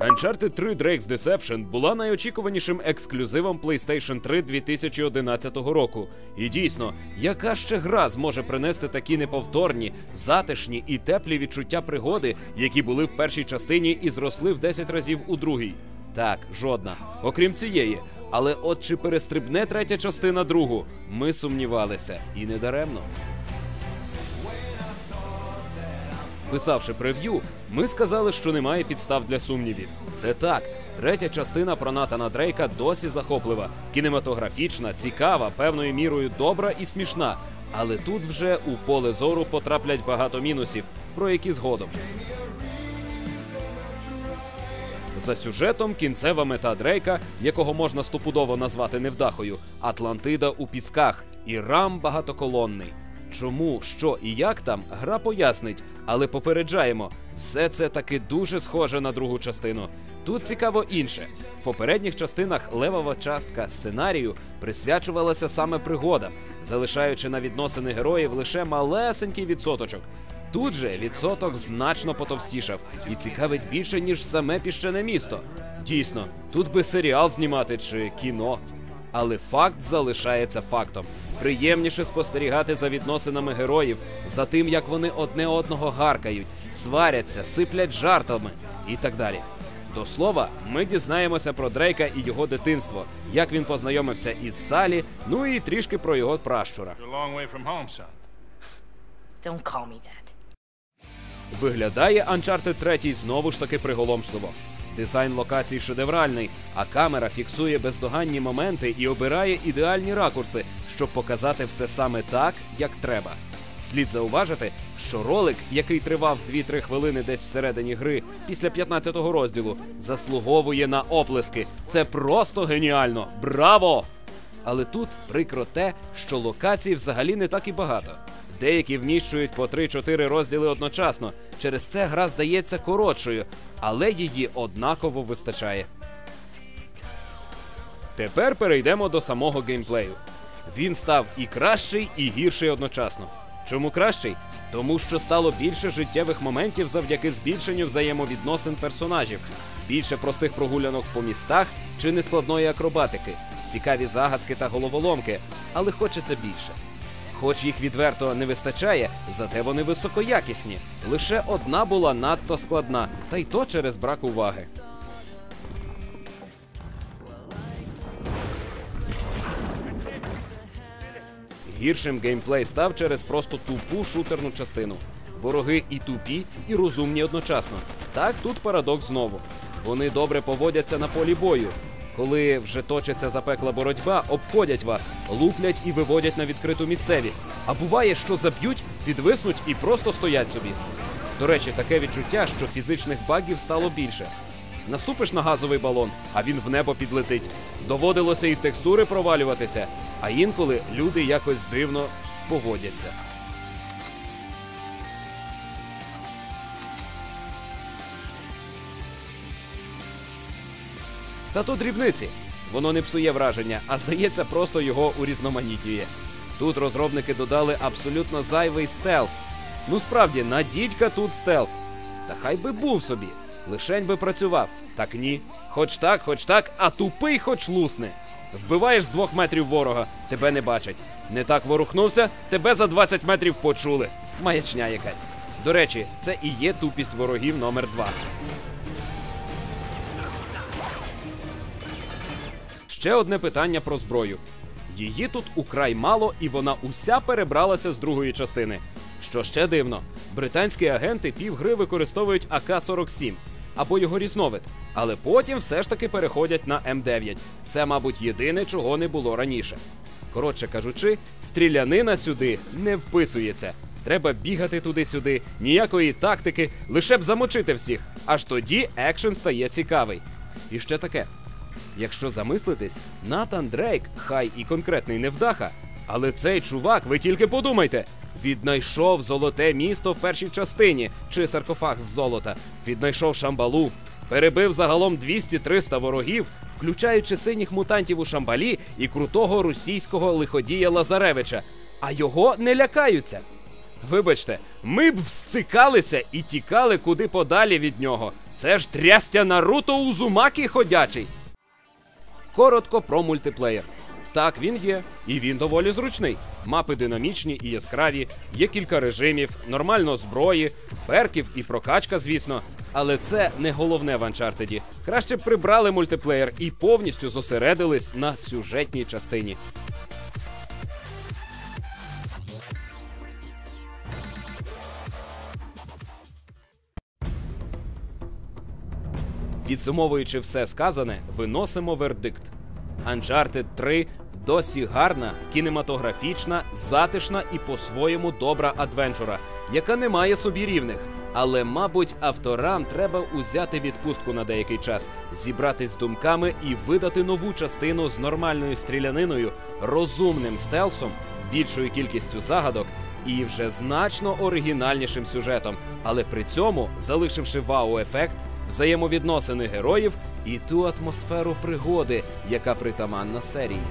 Uncharted 3 Drake's Deception була найочікуванішим ексклюзивом PlayStation 3 2011 року. І дійсно, яка ще гра зможе принести такі неповторні, затишні і теплі відчуття пригоди, які були в першій частині і зросли в 10 разів у другій? Так, жодна. Окрім цієї. Але от чи перестрибне третя частина другу? Ми сумнівалися, і не даремно. Писавши прев'ю, ми сказали, що немає підстав для сумнівів. Це так. Третя частина про Натана Дрейка досі захоплива, кінематографічна, цікава, певною мірою добра і смішна. Але тут вже у поле зору потраплять багато мінусів, про які згодом. За сюжетом кінцева мета Дрейка, якого можна стопудово назвати невдахою, Атлантида у пісках і рам багатоколонний. Чому, що і як там, гра пояснить, але попереджаємо, все це таки дуже схоже на другу частину. Тут цікаво інше. В попередніх частинах левова частка сценарію присвячувалася саме пригодам, залишаючи на відносини героїв лише малесенький відсоточок. Тут же відсоток значно потовстішав і цікавить більше, ніж саме піщене місто. Дійсно, тут би серіал знімати чи кіно. Але факт залишається фактом. Приємніше спостерігати за відносинами героїв, за тим, як вони одне одного гаркають, сваряться, сиплять жартами і так далі. До слова, ми дізнаємося про Дрейка і його дитинство, як він познайомився із Салі, ну і трішки про його пращура. Don't call me that. Виглядає Uncharted 3 знову ж таки приголомшливо. Дизайн локацій шедевральний, а камера фіксує бездоганні моменти і обирає ідеальні ракурси, щоб показати все саме так, як треба. Слід зауважити, що ролик, який тривав 2-3 хвилини десь всередині гри після 15-го розділу, заслуговує на оплески. Це просто геніально! Браво! Але тут прикро те, що локацій взагалі не так і багато. Деякі вміщують по 3-4 розділи одночасно. Через це гра здається коротшою, але її однаково вистачає. Тепер перейдемо до самого геймплею. Він став і кращий, і гірший одночасно. Чому кращий? Тому що стало більше життєвих моментів завдяки збільшенню взаємовідносин персонажів, більше простих прогулянок по містах чи нескладної акробатики, цікаві загадки та головоломки, але хочеться більше. Хоч їх відверто не вистачає, зате вони високоякісні. Лише одна була надто складна, та й то через брак уваги. Гіршим геймплей став через просто тупу шутерну частину. Вороги і тупі, і розумні одночасно. Так тут парадокс знову. Вони добре поводяться на полі бою. Коли вже точиться запекла боротьба, обходять вас, луплять і виводять на відкриту місцевість. А буває, що заб'ють, підвиснуть і просто стоять собі. До речі, таке відчуття, що фізичних багів стало більше. Наступиш на газовий балон, а він в небо підлетить. Доводилося і в текстури провалюватися, а інколи люди якось дивно поводяться. Та то дрібниці. Воно не псує враження, а здається, просто його урізноманітнює. Тут розробники додали абсолютно зайвий стелс. Ну справді, на дідька тут стелс. Та хай би був собі, лишень би працював. Так ні. Хоч так, хоч так, а тупий хоч лусне. Вбиваєш з двох метрів ворога, тебе не бачать. Не так ворухнувся, тебе за 20 метрів почули. Маячня якась. До речі, це і є тупість ворогів номер 2 Ще одне питання про зброю. Її тут украй мало, і вона уся перебралася з другої частини. Що ще дивно, британські агенти півгри використовують АК-47 або його різновид, але потім все ж таки переходять на М9. Це, мабуть, єдине, чого не було раніше. Коротше кажучи, стрілянина сюди не вписується. Треба бігати туди-сюди, ніякої тактики, лише б замочити всіх. Аж тоді екшен стає цікавий. І ще таке. Якщо замислитись, Натан Дрейк, хай і конкретний невдаха, але цей чувак, ви тільки подумайте, віднайшов золоте місто в першій частині чи саркофаг з золота, віднайшов шамбалу, перебив загалом 200-300 ворогів, включаючи синіх мутантів у шамбалі і крутого російського лиходія Лазаревича, а його не лякаються. Вибачте, ми б всцикалися і тікали куди подалі від нього. Це ж трястя Наруто Узумакі ходячий. Коротко про мультиплеєр. Так, він є, і він доволі зручний. Мапи динамічні і яскраві, є кілька режимів, нормально зброї, перків і прокачка, звісно. Але це не головне в Uncharted. Краще б прибрали мультиплеєр і повністю зосередились на сюжетній частині. Підсумовуючи все сказане, виносимо вердикт. Uncharted 3 досі гарна, кінематографічна, затишна і по-своєму добра адвенчура, яка не має собі рівних. Але, мабуть, авторам треба узяти відпустку на деякий час, зібратись з думками і видати нову частину з нормальною стріляниною, розумним стелсом, більшою кількістю загадок і вже значно оригінальнішим сюжетом, але при цьому залишивши вау-ефект, взаємовідносини героїв і ту атмосферу пригоди, яка притаманна серії.